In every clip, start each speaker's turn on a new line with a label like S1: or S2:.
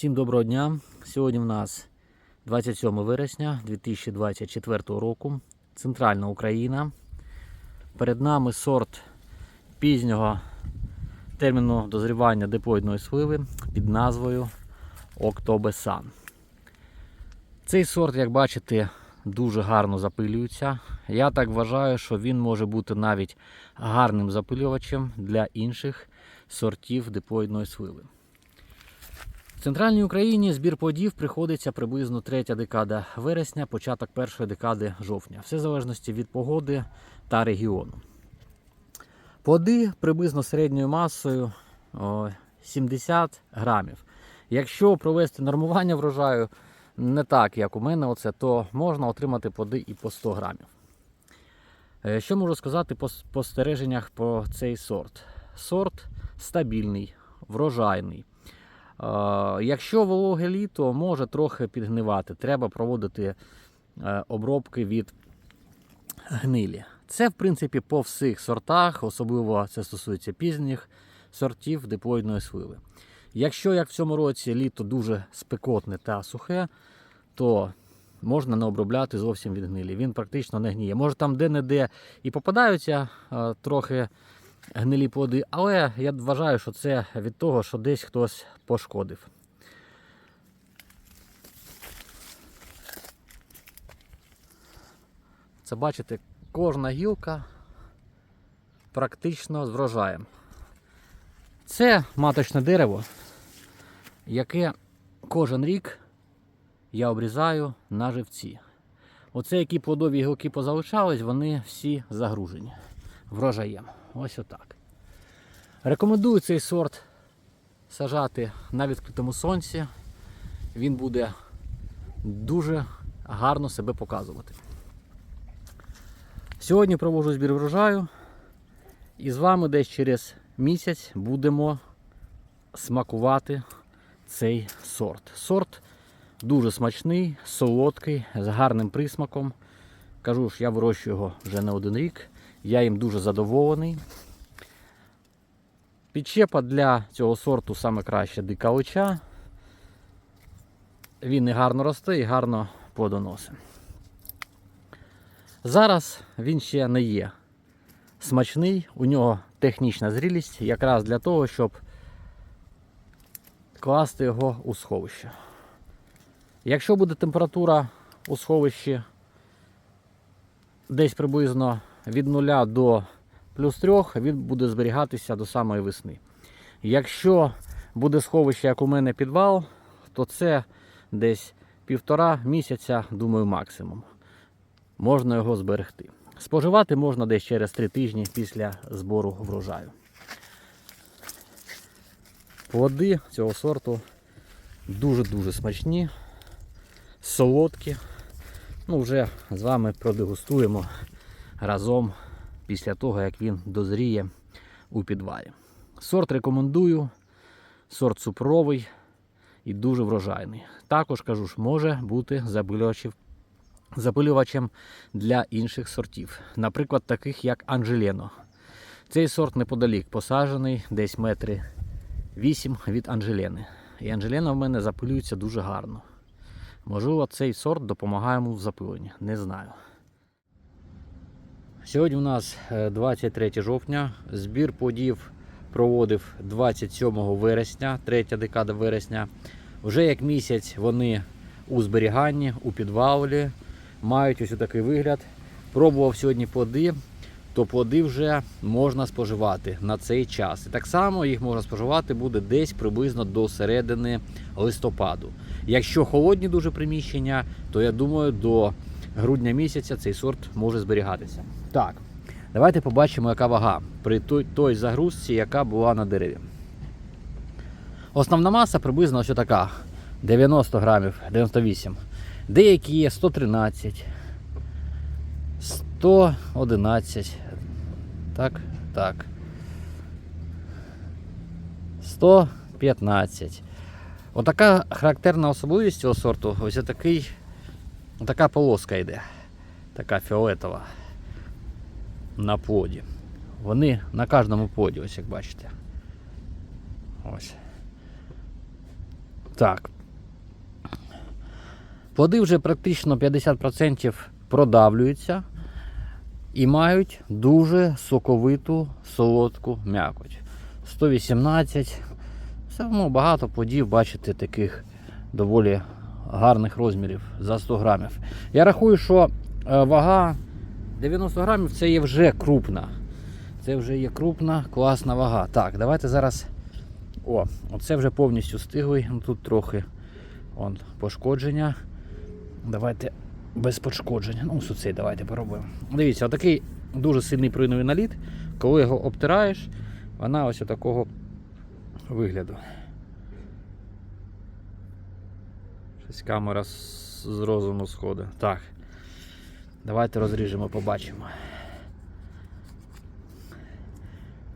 S1: Всім доброго дня. Сьогодні в нас 27 вересня 2024 року. Центральна Україна. Перед нами сорт пізнього терміну дозрівання депоїдної сливи під назвою Октобесан. Цей сорт, як бачите, дуже гарно запилюється. Я так вважаю, що він може бути навіть гарним запилювачем для інших сортів депоїдної сливи. В центральній Україні збір плодів приходиться приблизно третя декада вересня, початок першої декади жовтня. Все в залежності від погоди та регіону. Плоди приблизно середньою масою 70 грамів. Якщо провести нормування врожаю не так, як у мене, оце, то можна отримати плоди і по 100 грамів. Е, Що можу сказати по спостереженнях про цей сорт? Сорт стабільний, врожайний. Е, Якщо вологе літо, може трохи підгнивати. Треба проводити е, обробки від гнилі. Це, в принципі, по всіх сортах, особливо це стосується пізніх сортів диплоїдної сливи. Якщо, як в цьому році, літо дуже спекотне та сухе, то можна не обробляти зовсім від гнилі. Він практично не гніє. Може там де-не-де і попадаються е, трохи гнилі плоди, але я вважаю, що це від того, що десь хтось пошкодив. Це бачите, кожна гілка практично з врожаєм. Це маточне дерево, яке кожен рік я обрізаю на живці. Оце які плодові гілки позалишались, вони всі загружені врожаєм. Ось отак. Рекомендую цей сорт сажати на відкритому сонці. Він буде дуже гарно себе показувати. Сьогодні проводжу збір врожаю. І з вами десь через місяць будемо смакувати цей сорт. Сорт дуже смачний, солодкий, з гарним присмаком. Кажу ж, я вирощую його вже не один рік. Я їм дуже задоволений. Підчепа для цього сорту саме краще дика оча. Він і гарно росте і гарно плодоносить. Зараз він ще не є смачний, у нього технічна зрілість якраз для того, щоб класти його у сховище. Якщо буде температура у сховищі десь приблизно від 0 до плюс 3, він буде зберігатися до самої весни. Якщо буде сховище, як у мене підвал, то це десь півтора місяця, думаю, максимум. Можна його зберегти. Споживати можна десь через 3 тижні після збору врожаю. Плоди цього сорту дуже-дуже смачні, солодкі. Ну, вже з вами продегустуємо разом після того, як він дозріє у підвалі. Сорт рекомендую, сорт цукровий і дуже врожайний. Також кажу ж, може бути запилювачем для інших сортів, наприклад, таких як Анжелено. Цей сорт неподалік посаджений, десь метри 8 від Анжелени. І Анжелена в мене запилюється дуже гарно. Можливо, цей сорт допомагає йому в запиленні, не знаю. Сьогодні у нас е, 23 жовтня. Збір плодів проводив 27 вересня, третя декада вересня. Вже як місяць вони у зберіганні, у підвалі мають ось такий вигляд. Пробував сьогодні плоди, то плоди вже можна споживати на цей час. І так само їх можна споживати буде десь приблизно до середини листопаду. Якщо холодні дуже приміщення, то я думаю, до грудня місяця цей сорт може зберігатися. Так, давайте побачимо, яка вага при той, той загрузці, яка була на дереві. Основна маса приблизно ось така: 90 грамів, 98. Деякі є 113, 111. Так, так. 115. Отака характерна особливість цього сорту. Ось такий, така полоска йде. Така фіолетова на плоді. Вони на кожному плоді, ось як бачите. Ось. Так. Плоди вже практично 50% продавлюються і мають дуже соковиту солодку м'якоть. 118. Все одно багато плодів, бачите, таких доволі гарних розмірів за 100 грамів. Я рахую, що е, вага 90 грамів це є вже крупна. Це вже є крупна, класна вага. Так, давайте зараз. О, оце вже повністю стиглий. Ну, тут трохи он, пошкодження. Давайте без пошкодження. Ну, суцей давайте поробимо. Дивіться, отакий дуже сильний прийновий наліт. Коли його обтираєш, вона ось такого вигляду. Щось камера з розуму сходить. Так. Давайте розріжемо, побачимо.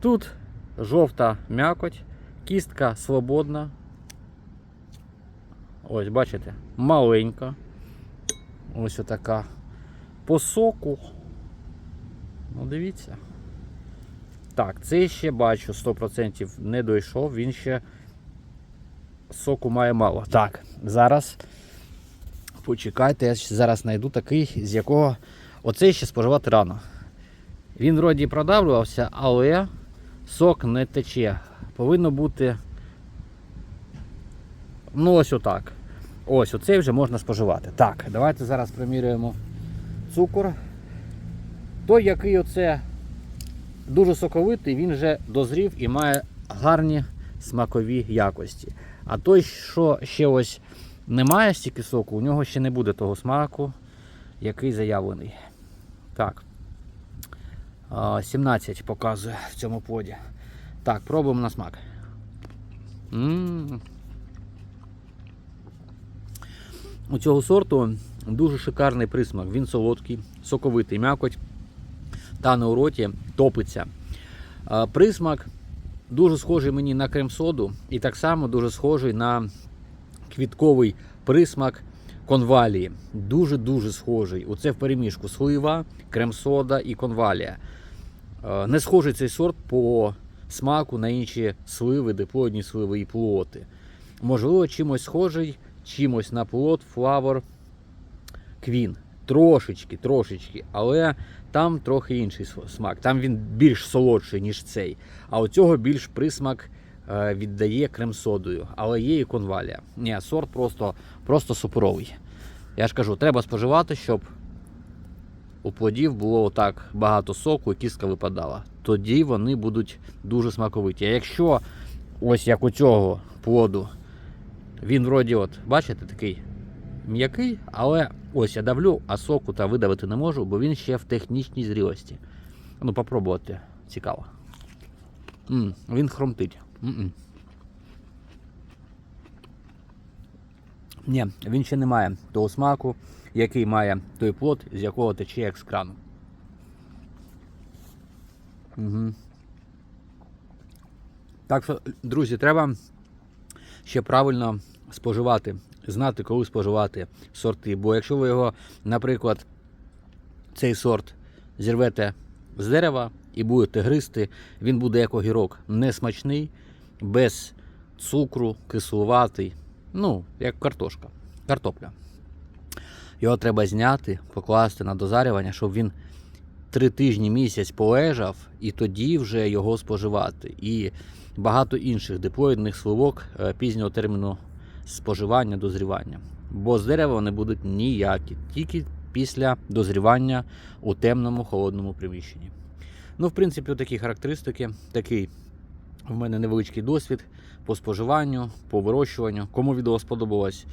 S1: Тут жовта м'якоть, кістка свободна. Ось, бачите, маленька. Ось отака. По соку. Ну, дивіться. Так, це ще бачу 100% не дійшов, він ще соку має мало. Так, зараз почекайте, я зараз знайду такий, з якого оцей ще споживати рано. Він вроді продавлювався, але сок не тече. Повинно бути. Ну, ось отак. Ось оцей вже можна споживати. Так, давайте зараз примірюємо цукор. Той, який оце дуже соковитий, він вже дозрів і має гарні смакові якості. А той, що ще ось немає стільки соку, у нього ще не буде того смаку, який заявлений. Так. 17 показує в цьому поді. Так, пробуємо на смак. М. У цього сорту дуже шикарний присмак. Він солодкий, соковитий, м'якоть та на роті топиться. Присмак дуже схожий мені на крем-соду і так само дуже схожий на квітковий присмак конвалії. Дуже-дуже схожий. Оце в переміжку слива, крем-сода і конвалія. Е, Не схожий цей сорт по смаку на інші сливи, диплодні сливи і плоти. Можливо, чимось схожий, чимось на плод, флавор, квін. Трошечки, трошечки, але там трохи інший смак. Там він більш солодший, ніж цей. А у цього більш присмак е, віддає крем-содою, але є і конвалія. Ні, сорт просто, просто суперовий. Я ж кажу, треба споживати, щоб у плодів було так багато соку і кістка випадала. Тоді вони будуть дуже смаковиті. А якщо ось як у цього плоду, він вроді, от, бачите, такий м'який, але ось я давлю, а соку та видавити не можу, бо він ще в технічній зрілості. Ну, попробувати цікаво. м він хромтить. М-м. Ні, він ще не має того смаку, який має той плод, з якого тече як з крану. Угу. Так що, друзі, треба ще правильно споживати, знати, коли споживати сорти. Бо якщо ви його, наприклад, цей сорт зірвете з дерева і будете гризти, він буде як огірок несмачний, без цукру, кислуватий, ну, як картошка, картопля. Його треба зняти, покласти на дозарювання, щоб він три тижні місяць полежав, і тоді вже його споживати. І багато інших диплоїдних сливок е, пізнього терміну споживання, дозрівання. Бо з дерева вони будуть ніякі, тільки після дозрівання у темному холодному приміщенні. Ну, в принципі, такі характеристики, такий в мене невеличкий досвід по споживанню, по вирощуванню. Кому відео сподобалось,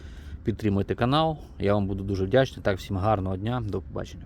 S1: підтримуйте канал. Я вам буду дуже вдячний. Так, всім гарного дня, до побачення.